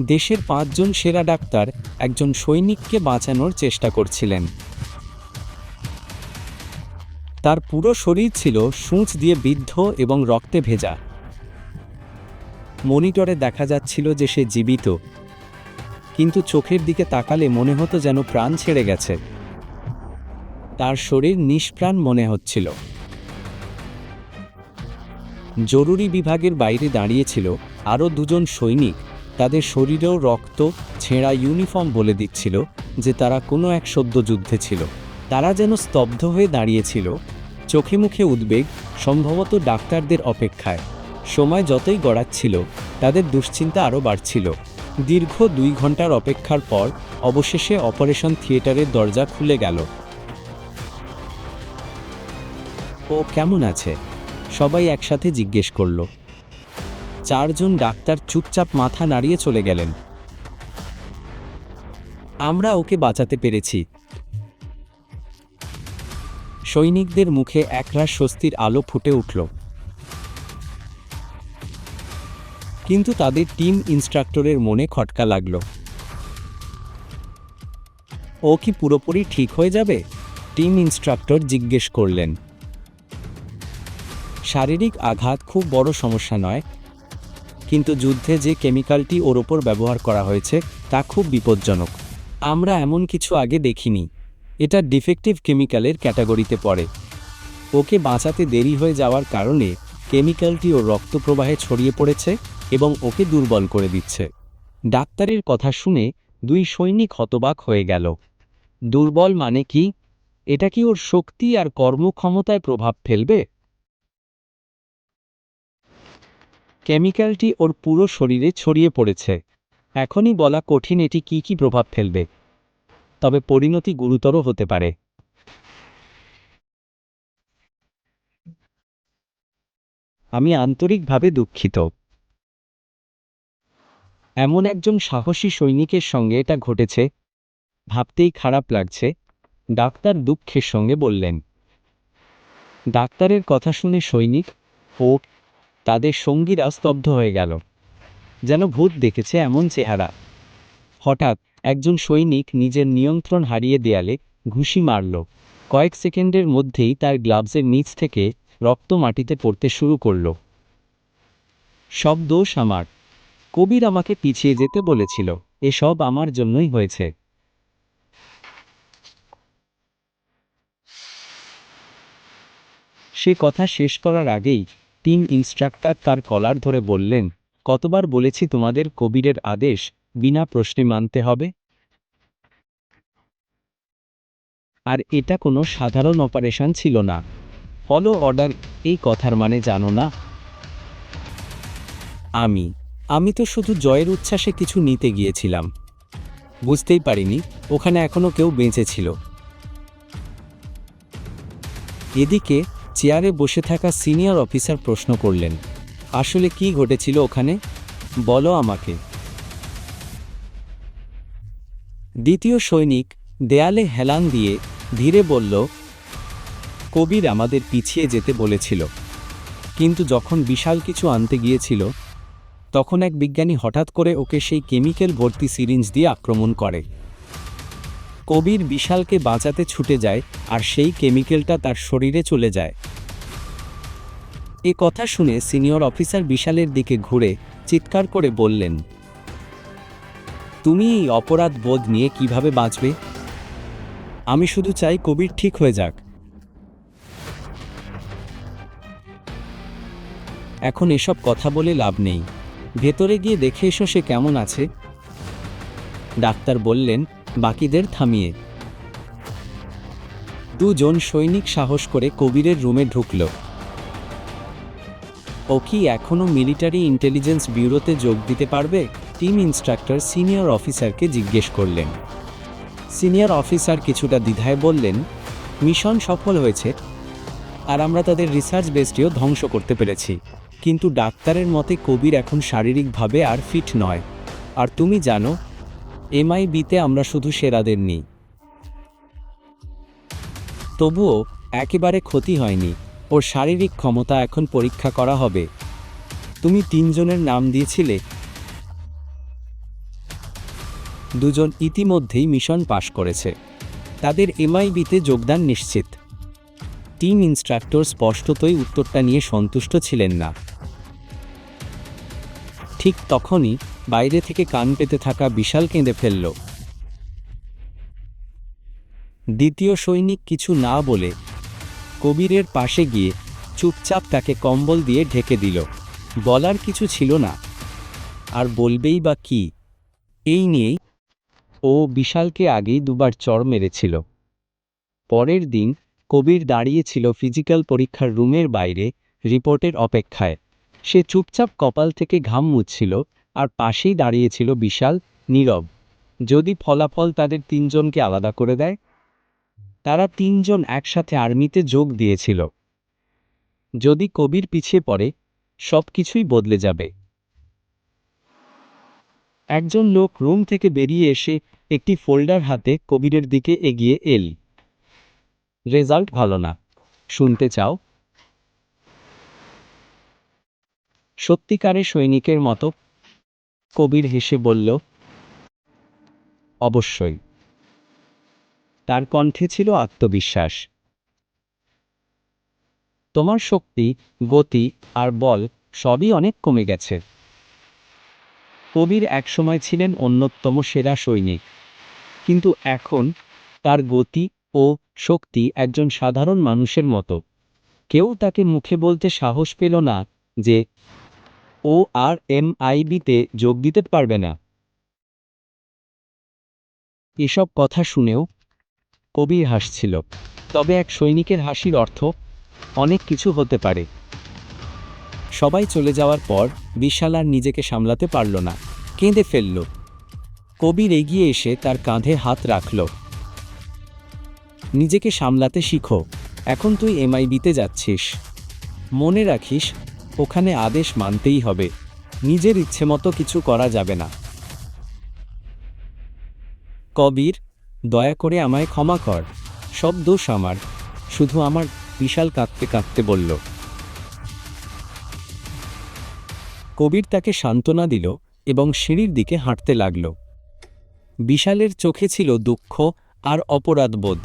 দেশের পাঁচজন সেরা ডাক্তার একজন সৈনিককে বাঁচানোর চেষ্টা করছিলেন। তার পুরো শরীর ছিল সূঁচ দিয়ে বিদ্ধ এবং রক্তে ভেজা। মনিটরে দেখা যাচ্ছিল যে সে জীবিত, কিন্তু চোখের দিকে তাকালে মনে হতো যেন প্রাণ ছেড়ে গেছে। তার শরীর নিষ্প্রাণ মনে হচ্ছিল। জরুরি বিভাগের বাইরে দাঁড়িয়েছিল আরও দুজন সৈনিক। তাদের শরীরেও রক্ত, ছেঁড়া ইউনিফর্ম বলে দিচ্ছিল যে তারা কোনো এক সদ্য যুদ্ধে ছিল। তারা যেন স্তব্ধ হয়ে দাঁড়িয়েছিল। চোখে মুখে উদ্বেগ সম্ভবত ডাক্তারদের অপেক্ষায়। সময় যতই গড়াচ্ছিল, তাদের দুশ্চিন্তা আরও বাড়ছিল। দীর্ঘ দুই ঘণ্টার অপেক্ষার পর অবশেষে অপারেশন থিয়েটারের দরজা খুলে গেল। ও কেমন আছে? সবাই একসাথে জিজ্ঞেস করল। চারজন ডাক্তার চুপচাপ মাথা নাড়িয়ে চলে গেলেন। আমরা ওকে বাঁচাতে পেরেছি। সৈনিকদের মুখে একরাশ স্বস্তির আলো ফুটে উঠল। কিন্তু তাদের টিম ইনস্ট্রাক্টরের মনে খটকা লাগল। ও কি পুরোপুরি ঠিক হয়ে যাবে? টিম ইনস্ট্রাক্টর জিজ্ঞেস করলেন। শারীরিক আঘাত খুব বড় সমস্যা নয় কিন্তু যুদ্ধে যে কেমিক্যালটি ওর ওপর ব্যবহার করা হয়েছে, তা খুব বিপজ্জনক। আমরা এমন কিছু আগে দেখিনি। এটা ডিফেক্টিভ কেমিক্যালের ক্যাটাগরিতে পড়ে। ওকে বাঁচাতে দেরি হয়ে যাওয়ার কারণে কেমিক্যালটি ওর রক্তপ্রবাহে ছড়িয়ে পড়েছে এবং ওকে দুর্বল করে দিচ্ছে। ডাক্তারের কথা শুনে দুই সৈনিক হতবাক হয়ে গেল। দুর্বল মানে কি? এটা কি ওর শক্তি আর কর্মক্ষমতায় প্রভাব ফেলবে? কেমিক্যালটি ওর পুরো শরীরে ছড়িয়ে পড়েছে। এখনই বলা কঠিন এটি কি কি প্রভাব ফেলবে। তবে পরিণতি গুরুতর হতে পারে। আমি আন্তরিকভাবে দুঃখিত। এমন একজন সাহসী সৈনিকের সঙ্গে এটা ঘটেছে। ভাবতেই খারাপ লাগছে। ডাক্তার দুঃখের সঙ্গে বললেন, ডাক্তারের কথা শুনে সৈনিক, ও তাদের সঙ্গীরা স্তব্ধ হয়ে গেল। যেন ভূত দেখেছে এমন চেহারা। হঠাৎ একজন সৈনিক নিজের নিয়ন্ত্রণ হারিয়ে দেয়ালে ঘুষি মারল। কয়েক সেকেন্ডের মধ্যেই তার গ্লাভসের নিচ থেকে রক্ত মাটিতে পড়তে শুরু করল। সব দোষ আমার। কবির আমাকে পিছিয়ে যেতে বলেছিল। এসব আমার জন্যই হয়েছে। সে কথা শেষ করার আগেই টিম ইনস্ট্রাক্টর তার কলার ধরে বললেন, কতবার বলেছি তোমাদের কবিরের আদেশ, বিনা প্রশ্নে মানতে হবে? আর এটা কোনো সাধারণ অপারেশন ছিল না। ফলো অর্ডার এই কথার মানে জানো না? আমি আমি তো শুধু জয়ের উচ্ছ্বাসে কিছু নিতে গিয়েছিলাম। বুঝতেই পারিনি, ওখানে এখনও কেউ বেঁচে ছিল। এদিকে চেয়ারে বসে থাকা সিনিয়র অফিসার প্রশ্ন করলেন, আসলে কি ঘটেছিল ওখানে? বলো আমাকে। দ্বিতীয় সৈনিক দেয়ালে হেলান দিয়ে ধীরে বলল, কবির আমাদের পিছিয়ে যেতে বলেছিল, কিন্তু যখন বিশাল কিছু আনতে গিয়েছিল, তখন এক বিজ্ঞানী হঠাৎ করে ওকে সেই কেমিক্যাল ভর্তি সিরিঞ্জ দিয়ে আক্রমণ করে। কবির বিশালকে বাঁচাতে ছুটে যায় আর সেই কেমিক্যালটা তার শরীরে চলে যায়। এ কথা শুনে সিনিয়র অফিসার বিশালের দিকে ঘুরে চিৎকার করে বললেন, তুমি এই অপরাধ বোধ নিয়ে কীভাবে বাঁচবে? আমি শুধু চাই কবির ঠিক হয়ে যাক। এখন এসব কথা বলে লাভ নেই। ভেতরে গিয়ে দেখে এসো সে কেমন আছে। ডাক্তার বললেন বাকিদের থামিয়ে। দুজন সৈনিক সাহস করে কবিরের রুমে ঢুকল। ও কি এখনও মিলিটারি ইন্টেলিজেন্স ব্যুরোতে যোগ দিতে পারবে? টিম ইনস্ট্রাক্টর সিনিয়র অফিসারকে জিজ্ঞেস করলেন। সিনিয়র অফিসার কিছুটা দ্বিধায় বললেন, মিশন সফল হয়েছে আর আমরা তাদের রিসার্চ বেসটিও ধ্বংস করতে পেরেছি। কিন্তু ডাক্তারের মতে কবির এখন শারীরিকভাবে আর ফিট নয়। আর তুমি জানো এমআইবিতে আমরা শুধু সেরাদের নিই। তবুও একেবারে ক্ষতি হয়নি। ওর শারীরিক ক্ষমতা এখন পরীক্ষা করা হবে। তুমি তিনজনের নাম দিয়েছিলে। দুজন ইতিমধ্যেই মিশন পাশ করেছে। তাদের এমআইবিতে যোগদান নিশ্চিত। টিম ইনস্ট্রাক্টর স্পষ্টতই উত্তরটা নিয়ে সন্তুষ্ট ছিলেন না। ঠিক তখনই বাইরে থেকে কান পেতে থাকা বিশাল কেঁদে ফেলল। দ্বিতীয় সৈনিক কিছু না বলে কবিরের পাশে গিয়ে চুপচাপ তাকে কম্বল দিয়ে ঢেকে দিল। বলার কিছু ছিল না। আর বলবেই বা কি? এই নিয়েই ও বিশালকে আগেই দুবার চর মেরেছিল। পরের দিন কবির দাঁড়িয়েছিল ফিজিক্যাল পরীক্ষার রুমের বাইরে রিপোর্টের অপেক্ষায়। সে চুপচাপ কপাল থেকে ঘাম মুছছিল আর পাশেই দাঁড়িয়েছিল বিশাল নীরব। যদি ফলাফল তাদের তিনজনকে আলাদা করে দেয়? তারা তিনজন একসাথে আর্মিতে যোগ দিয়েছিল। যদি কবির পিছিয়ে পড়ে, সব কিছুই বদলে যাবে। একজন লোক রুম থেকে বেরিয়ে এসে একটি ফোল্ডার হাতে কবিরের দিকে এগিয়ে এল। রেজাল্ট ভালো না। শুনতে চাও? সত্যিকারের সৈনিকের মতো কবির হেসে বলল, অবশ্যই। তার কণ্ঠে ছিল আত্মবিশ্বাস। তোমার শক্তি, গতি আর বল সবই অনেক কমে গেছে। কবির একসময় ছিলেন অন্যতম সেরা সৈনিক, কিন্তু এখন তার গতি ও শক্তি একজন সাধারণ মানুষের মতো। কেউ তাকে মুখে বলতে সাহস পেল না যে ও আর এম এমআইবিতে যোগ দিতে পারবে না। এসব কথা শুনেও কবির হাসছিল তবে এক সৈনিকের হাসির অর্থ অনেক কিছু হতে পারে। সবাই চলে যাওয়ার পর বিশাল আর নিজেকে সামলাতে পারল না। কেঁদে ফেলল। কবির এগিয়ে এসে তার কাঁধে হাত রাখল। নিজেকে সামলাতে শিখো। এখন তুই এমআইবিতে যাচ্ছিস। মনে রাখিস ওখানে আদেশ মানতেই হবে। নিজের ইচ্ছে মতো কিছু করা যাবে না। কবির, দয়া করে আমায় ক্ষমা কর। সব দোষ আমার। শুধু আমার বিশাল কাঁদতে কাঁদতে বলল। কবির তাকে সান্ত্বনা দিল এবং সিঁড়ির দিকে হাঁটতে লাগল। বিশালের চোখে ছিল দুঃখ আর অপরাধবোধ।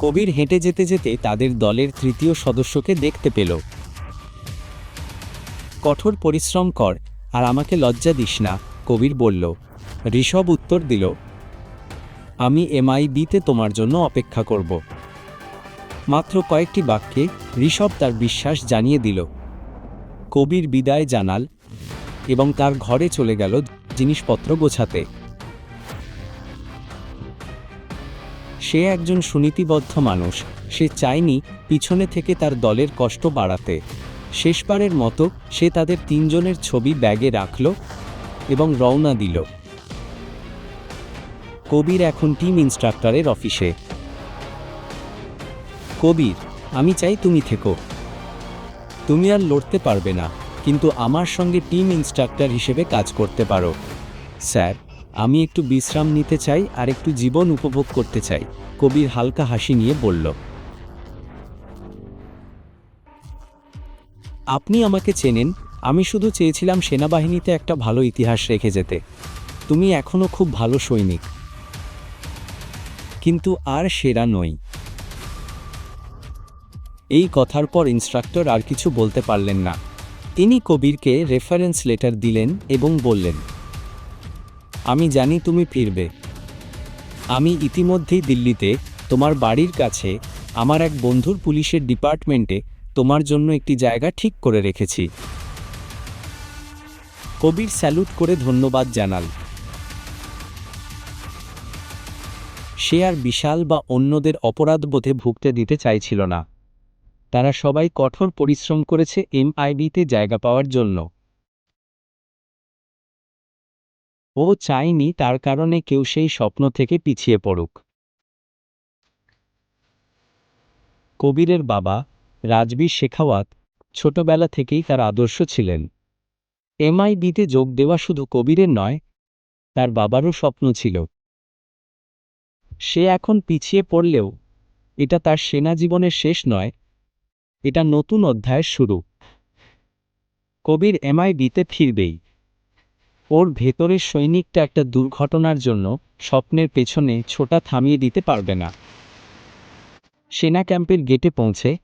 কবির হেঁটে যেতে যেতে তাদের দলের তৃতীয় সদস্যকে দেখতে পেল। কঠোর পরিশ্রম কর, আর আমাকে লজ্জা দিস না, কবির বলল। ঋষভ উত্তর দিল, আমি এমআইবিতে তোমার জন্য অপেক্ষা করব। মাত্র কয়েকটি বাক্যে ঋষভ তার বিশ্বাস জানিয়ে দিল। কবির বিদায় জানাল এবং তার ঘরে চলে গেল জিনিসপত্র গোছাতে। সে একজন সুনীতিবদ্ধ মানুষ, সে চায়নি পিছনে থেকে তার দলের কষ্ট বাড়াতে। শেষবারের মতো সে তাদের তিনজনের ছবি ব্যাগে রাখল এবং রওনা দিল। কবির এখন টিম ইনস্ট্রাক্টরের অফিসে। কবির, আমি চাই তুমি থেকো। তুমি আর লড়তে পারবে না, কিন্তু আমার সঙ্গে টিম ইনস্ট্রাক্টর হিসেবে কাজ করতে পারো। স্যার, আমি একটু বিশ্রাম নিতে চাই আর একটু জীবন উপভোগ করতে চাই, কবির হালকা হাসি নিয়ে বলল। আপনি আমাকে চেনেন, আমি শুধু চেয়েছিলাম সেনাবাহিনীতে একটা ভালো ইতিহাস রেখে যেতে। তুমি এখনও খুব ভালো সৈনিক। কিন্তু আর সেরা নই। এই কথার পর ইনস্ট্রাক্টর আর কিছু বলতে পারলেন না। তিনি কবিরকে রেফারেন্স লেটার দিলেন এবং বললেন, আমি জানি তুমি ফিরবে। আমি ইতিমধ্যেই দিল্লিতে, তোমার বাড়ির কাছে, আমার এক বন্ধুর পুলিশের ডিপার্টমেন্টে তোমার জন্য একটি জায়গা ঠিক করে রেখেছি। কবির স্যালুট করে ধন্যবাদ জানাল। সে আর বিশাল বা অন্যদের অপরাধবোধে ভুগতে দিতে চাইছিল না। তারা সবাই কঠোর পরিশ্রম করেছে এমআইবিতে জায়গা পাওয়ার জন্য। ও চায়নি তার কারণে কেউ সেই স্বপ্ন থেকে পিছিয়ে পড়ুক। কবিরের বাবা রাজবীর শেখাওয়াত ছোটবেলা থেকেই তার আদর্শ ছিলেন। এমআইবিতে যোগ দেওয়া শুধু কবিরের নয়, তার বাবারও স্বপ্ন ছিল। সে এখন পিছিয়ে পড়লেও এটা তার সেনা জীবনের শেষ নয়, এটা নতুন অধ্যায়ের শুরু। কবির এমআইবিতে ফিরবেই। ওর ভেতরের সৈনিকটা একটা দুর্ঘটনার জন্য স্বপ্নের পেছনে ছোটা থামিয়ে দিতে পারবে না। সেনা ক্যাম্পের গেটে পৌঁছে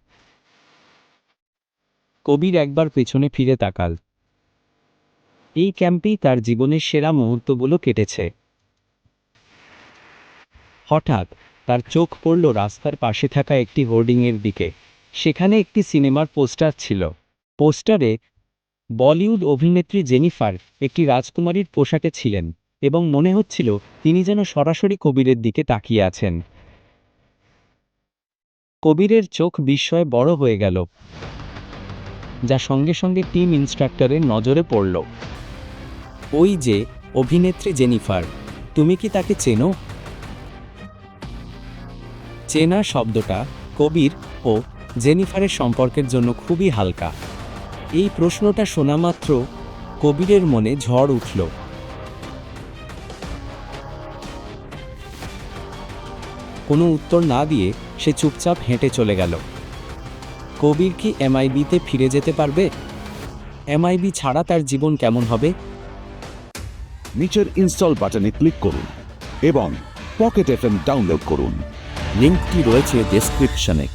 কবির একবার পেছনে ফিরে তাকাল। এই ক্যাম্পেই তার জীবনের সেরা মুহূর্তগুলো কেটেছে। হঠাৎ তার চোখ পড়ল রাস্তার পাশে থাকা একটি হোর্ডিংয়ের দিকে। সেখানে একটি সিনেমার পোস্টার ছিল। পোস্টারে বলিউড অভিনেত্রী জেনিফার একটি রাজকুমারীর পোশাকে ছিলেন এবং মনে হচ্ছিল তিনি যেন সরাসরি কবিরের দিকে তাকিয়ে আছেন। কবিরের চোখ বিস্ময়ে বড় হয়ে গেল। যা সঙ্গে সঙ্গে টিম ইন্সট্রাক্টরের নজরে পড়ল। ওই যে, অভিনেত্রী জেনিফার, তুমি কি তাকে চেনো? চেনা শব্দটা কবির ও জেনিফারের সম্পর্কের জন্য খুবই হালকা। এই প্রশ্নটা শোনা মাত্র কবিরের মনে ঝড় উঠল। কোনো উত্তর না দিয়ে সে চুপচাপ হেঁটে চলে গেল। কবির কি এমআইবিতে ফিরে যেতে পারবে? এমআইবি ছাড়া তার জীবন কেমন হবে? নিচের ইনস্টল বাটনে ক্লিক করুন এবং পকেট এফএম ডাউনলোড করুন। লিঙ্কটি রয়েছে ডেসক্রিপশনে